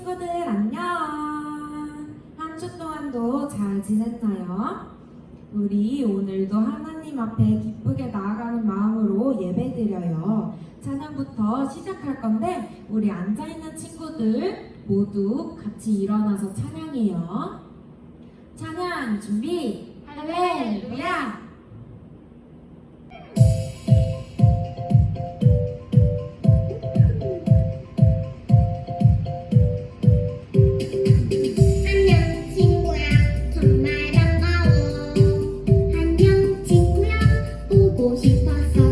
친구들 안녕! 한 주 동안도 잘 지냈나요? 우리 오늘도 하나님 앞에 기쁘게 나아가는 마음으로 예배드려요. 찬양부터 시작할 건데 우리 앉아있는 친구들 모두 같이 일어나서 찬양해요. 찬양 준비! 할렐루야! you my phone.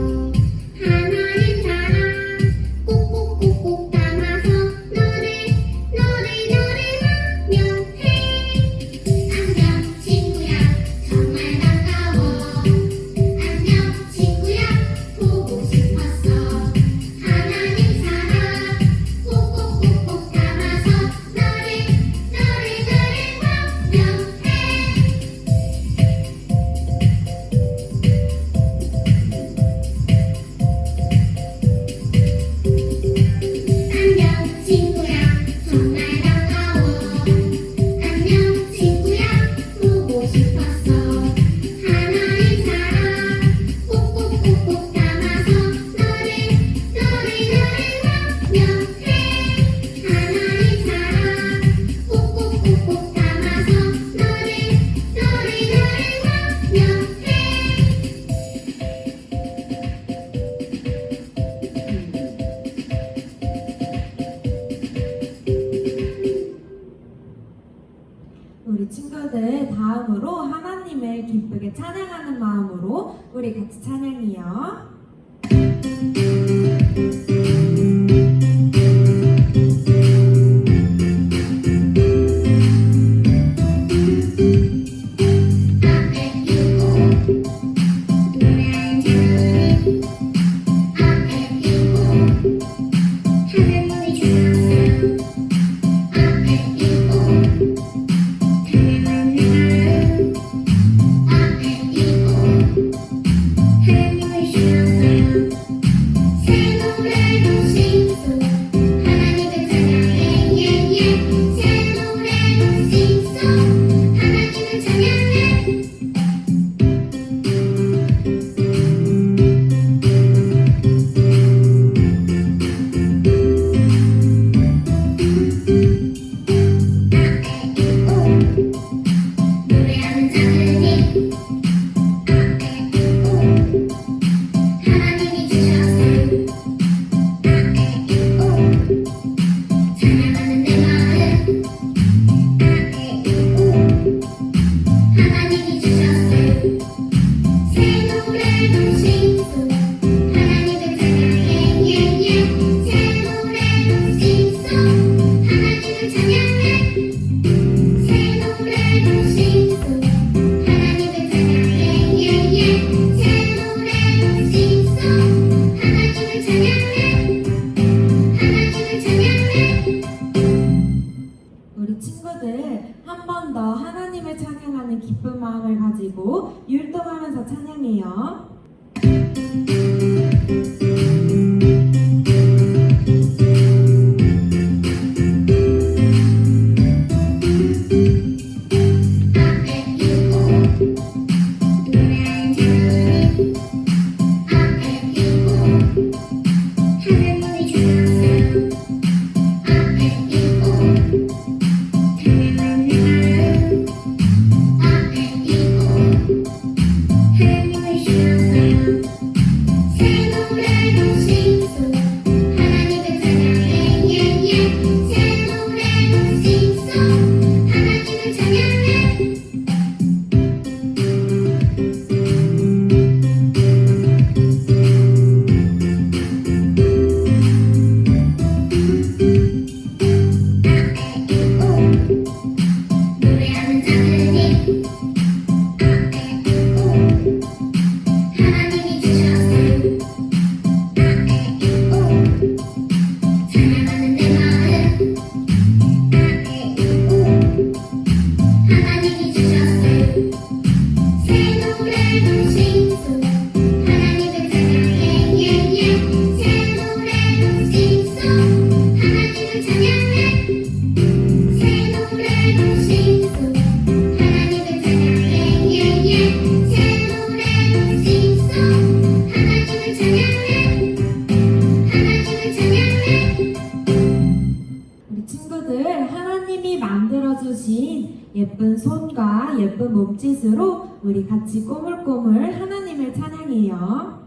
주신 예쁜 손과 예쁜 몸짓으로 우리 같이 꼬물꼬물 하나님을 찬양해요.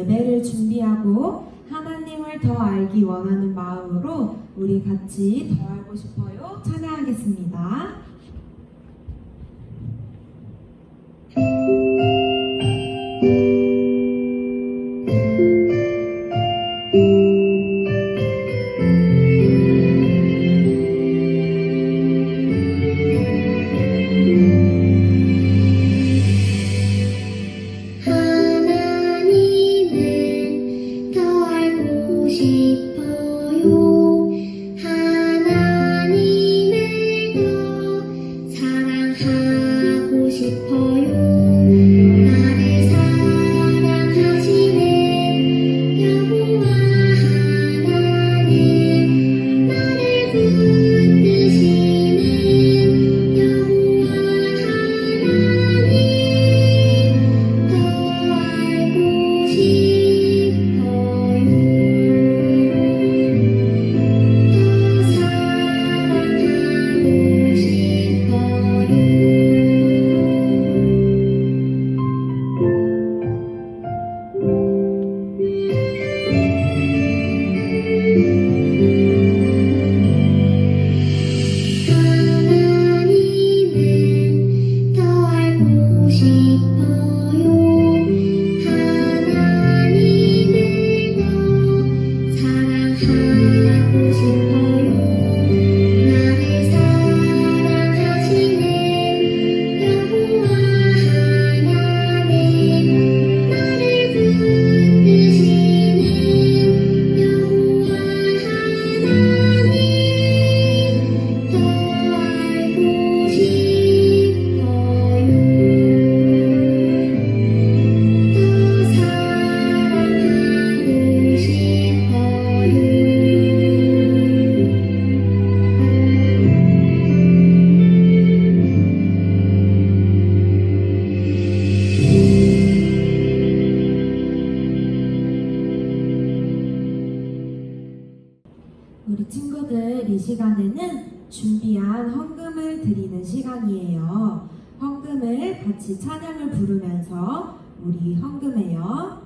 예배를 준비하고 하나님을 더 알기 원하는 마음으로 우리 같이 더 알고 싶어요 찬양하겠습니다. you. 우리 친구들 이 시간에는 준비한 헌금을 드리는 시간이에요. 헌금을 같이 찬양을 부르면서 우리 헌금해요.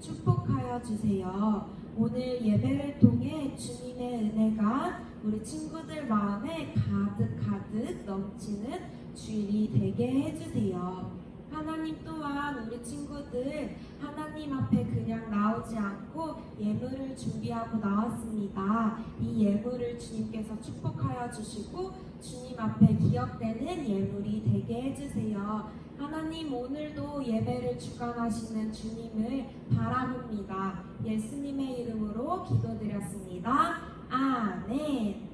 축복하여 주세요. 오늘 예배를 통해 주님의 은혜가 우리 친구들 마음에 가득 가득 넘치는 주일이 되게 해주세요. 하나님 또한 우리 친구들 하나님 앞에 그냥 나오지 않고 예물을 준비하고 나왔습니다. 이 예물을 주님께서 축복하여 주시고 주님 앞에 기억되는 예물이 되게 해주세요. 하나님 오늘도 예배를 주관하시는 주님을 바라봅니다. 예수님의 이름으로 기도드렸습니다. 아멘.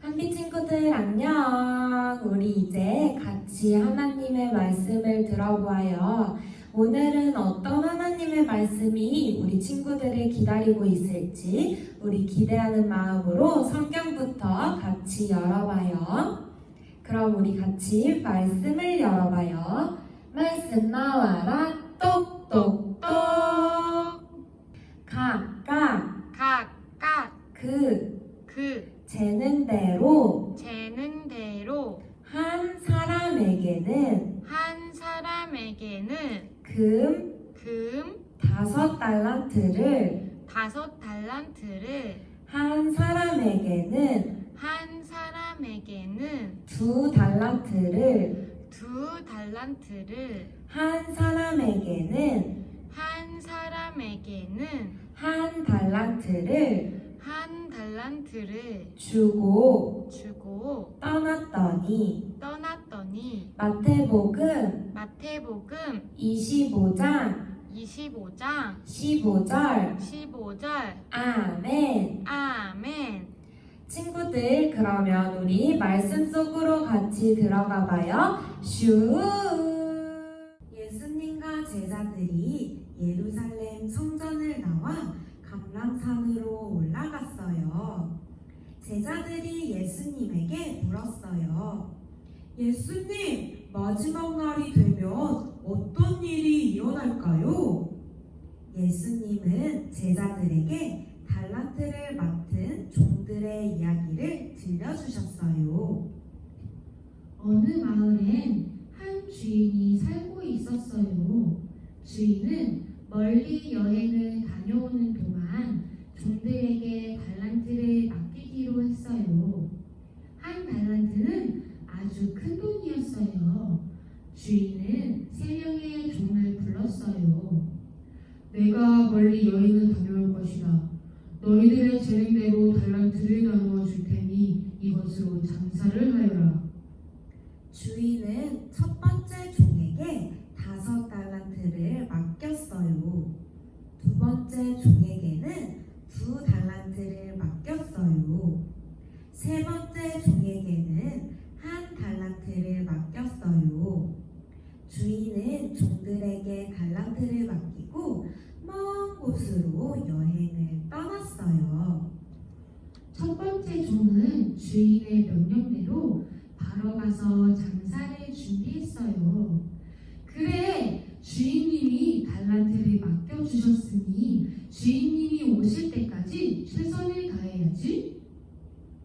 한비 친구들 안녕. 우리 이제 같이 하나님의 말씀을 들어보아요. 오늘은 어떤 하나님의 말씀이 우리 친구들을 기다리고 있을지 우리 기대하는 마음으로 성경부터 같이 열어봐요. 그럼 우리 같이 말씀을 열어봐요. 말씀 나와라. 똑똑똑. 각각. 각각. 그. 그. 재는 대로. 재는 대로. 한 사람에게는. 한 사람에게는. 금. 금. 다섯 달란트를. 다섯 달란트를. 한 사람에게는 한 사람에게는 두 달란트를 두 달란트를 한 사람에게는 한 사람에게는 한 달란트를 한 달란트를 주고 주고 떠났더니 떠났더니 마태복음 마태복음 25장 25장 15절 15절 아멘. 아멘 친구들 그러면 우리 말씀 속으로 같이 들어가 봐요. 슈 예수님과 제자들이 예루살렘 성전을 나와 감람산으로 올라갔어요. 제자들이 예수님에게 물었어요. 예수님, 마지막 날이 되면 어떤 일이 일어날까요? 예수님은 제자들에게 달란트를 맡은 종들의 이야기를 들려주셨어요. 어느 마을엔 한 주인이 살고 있었어요. 주인은 멀리 여행을 다녀오는 달란트를 맡겼어요. 세 번째 종에게는 한 달란트를 맡겼어요. 주인은 종들에게 달란트를 맡기고 먼 곳으로 여행을 떠났어요. 첫 번째 종은 주인의 명령대로 바로 가서 장사를 준비했어요. 그래, 주인님이 달란트를 맡겨주셨으니 주인 오실 때까지 최선을 다해야지.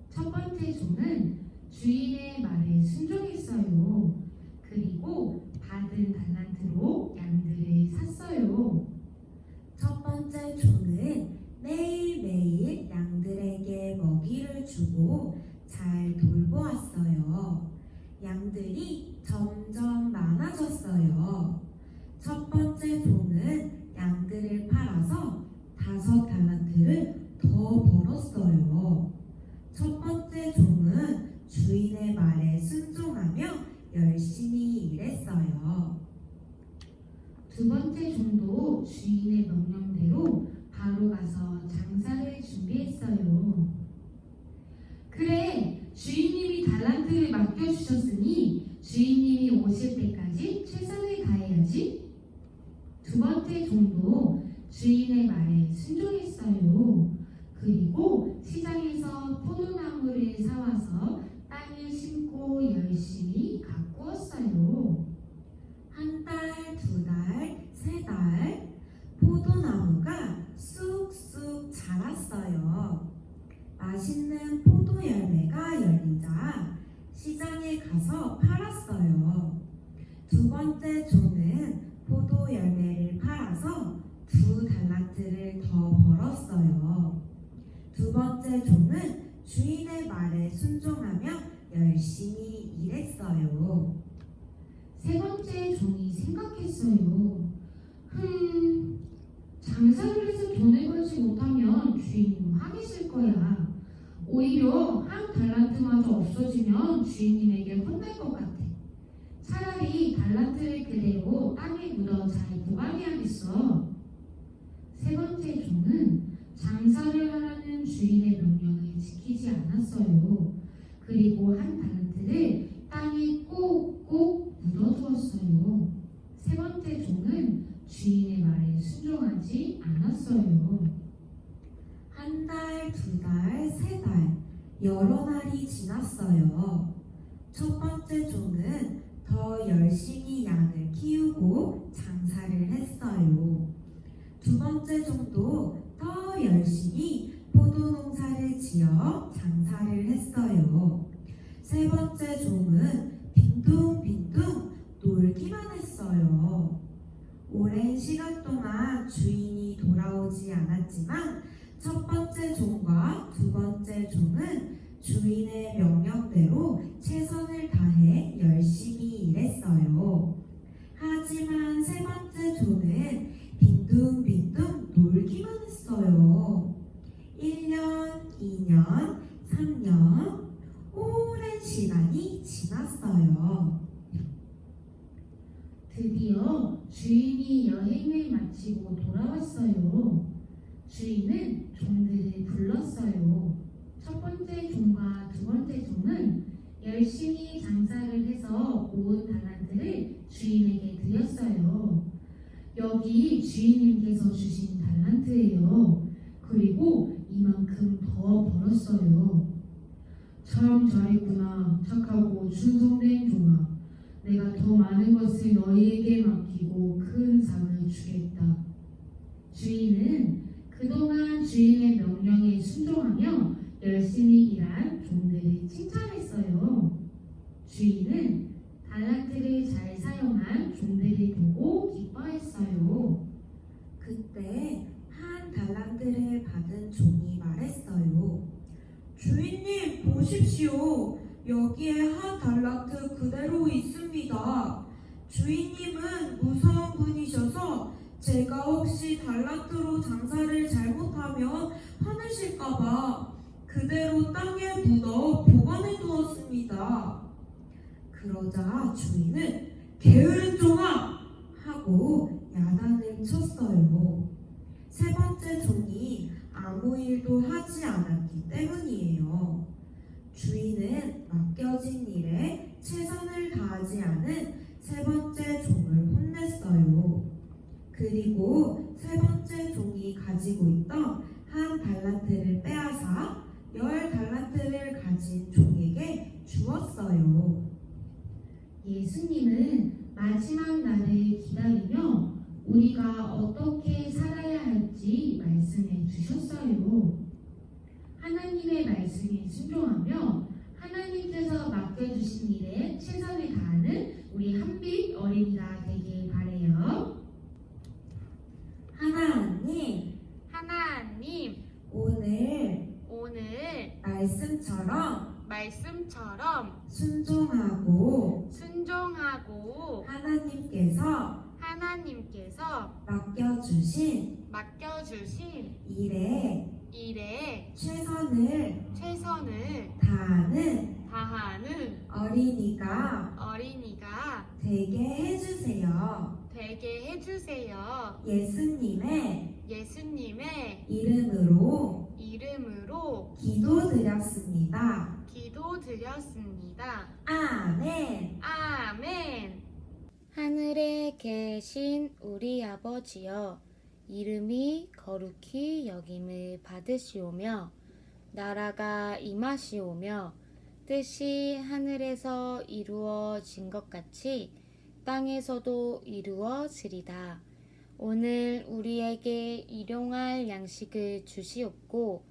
첫 번째 종은 주인의 말에 순종했어요. 그리고 받은 달란트로 양들을 샀어요. 첫 번째 종은 매일매일 양들에게 먹이를 주고 잘 돌보았어요. 양들이 점점 많아졌어요. 첫 번째 종은 양들을 팔아서 다섯 달란트를 더 벌었어요. 첫 번째 종은 주인의 말에 순종하며 열심히 일했어요. 두 번째 주인의 명령대로 바로 가서 장사를 준비했어요. 그래, 주인님이 달란트를 맡겨주셨으니 주인님이 오실 때까지 최선을 다해야지. 두 번째 종도 주인의 말에 순종했어요. 그리고 시장에서 포도나무를 사와서 땅에 심고 열심히 가꾸었어요. 한 달, 두 달, 세 달, 더 벌었어요. 두 번째 종은 주인의 말에 순종하며 열심히 일했어요. 세 번째 종이 생각했어요. 흠, 장사를 해서 돈을 벌지 못하면 주인님 화내실 거야. 오히려 한 달란트마저 없어지면 주인님에게 혼날 것 같아. 차라리 달란트를 그대로 땅에 묻어 잘 보관해야겠어. 세 번째 종은 장사를 하라는 주인의 명령을 지키지 않았어요. 그리고 한 달란트를 땅에 꼭꼭 묻어두었어요. 세 번째 종은 주인의 말에 순종하지 않았어요. 한 달, 두 달, 세 달, 여러 날이 지났어요. 첫 번째 종은 더 열심히 양을 키우고 장사를 했어요. 두 번째 종도 더 열심히 포도 농사를 지어 장사를 했어요. 세 번째 종은 빈둥빈둥 놀기만 했어요. 오랜 시간 동안 주인이 돌아오지 않았지만 첫 번째 종과 두 열심히 장사를 해서 모은 달란트를 주인에게 드렸어요. 여기 주인님께서 주신 달란트예요. 그리고 이만큼 더 벌었어요. 참 잘했구나. 착하고 충성된 종아. 내가 더 많은 것을 너희에게 맡기고 큰 상을 주겠다. 주인은 그동안 주인의 명령에 순종하며 열심히 일한 종들을 칭찬했어요. 주인은 달란트를 잘 사용한 종들을 보고 기뻐했어요. 그때 한 달란트를 받은 종이 말했어요. 주인님 보십시오. 여기에 한 달란트 그대로 있습니다. 주인님은 무서운 분이셔서 제가 혹시 달란트로 장사를 잘못하면 화내실까봐 그대로 땅에 묻어 보관해 두었습니다. 그러자 주인은 게으른 종아 하고 야단을 쳤어요. 세 번째 종이 아무 일도 하지 않았기 때문이에요. 주인은 맡겨진 일에 최선을 다하지 않은 세 번째 종을 혼냈어요. 그리고 세 번째 종이 가지고 있던 한 달란트를 빼앗아 열 달란트를 가진 종에게 주었어요. 예수님은 마지막 날을 기다리며 우리가 어떻게 살아야 할지 말씀해 주셨어요. 하나님의 말씀에 순종하며 하나님께서 맡겨주신 일에 최선을 다하는 우리 한빛 어린이가 되길 바래요. 하나님, 하나님, 오늘 오늘 말씀처럼 말씀처럼 순종하고 순종하고 하나님께서 하나님께서 맡겨주신 맡겨주신 일에 일에 최선을 최선을 다하는 다하는 어린이가 어린이가 되게 해주세요. 되게 해주세요. 예수님의 예수님의 이름으로 이름으로 기도드렸습니다. 기도드렸습니다. 아멘. 아멘. 하늘에 계신 우리 아버지여, 이름이 거룩히 여김을 받으시오며, 나라가 임하시오며, 뜻이 하늘에서 이루어진 것 같이 땅에서도 이루어지리다. 오늘 우리에게 일용할 양식을 주시옵고,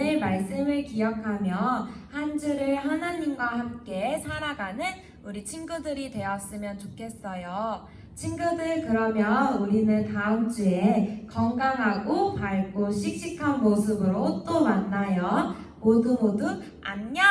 오늘 말씀을 기억하며 한 주를 하나님과 함께 살아가는 우리 친구들이 되었으면 좋겠어요. 친구들, 그러면 우리는 다음 주에 건강하고 밝고 씩씩한 모습으로 또 만나요. 모두 모두 안녕!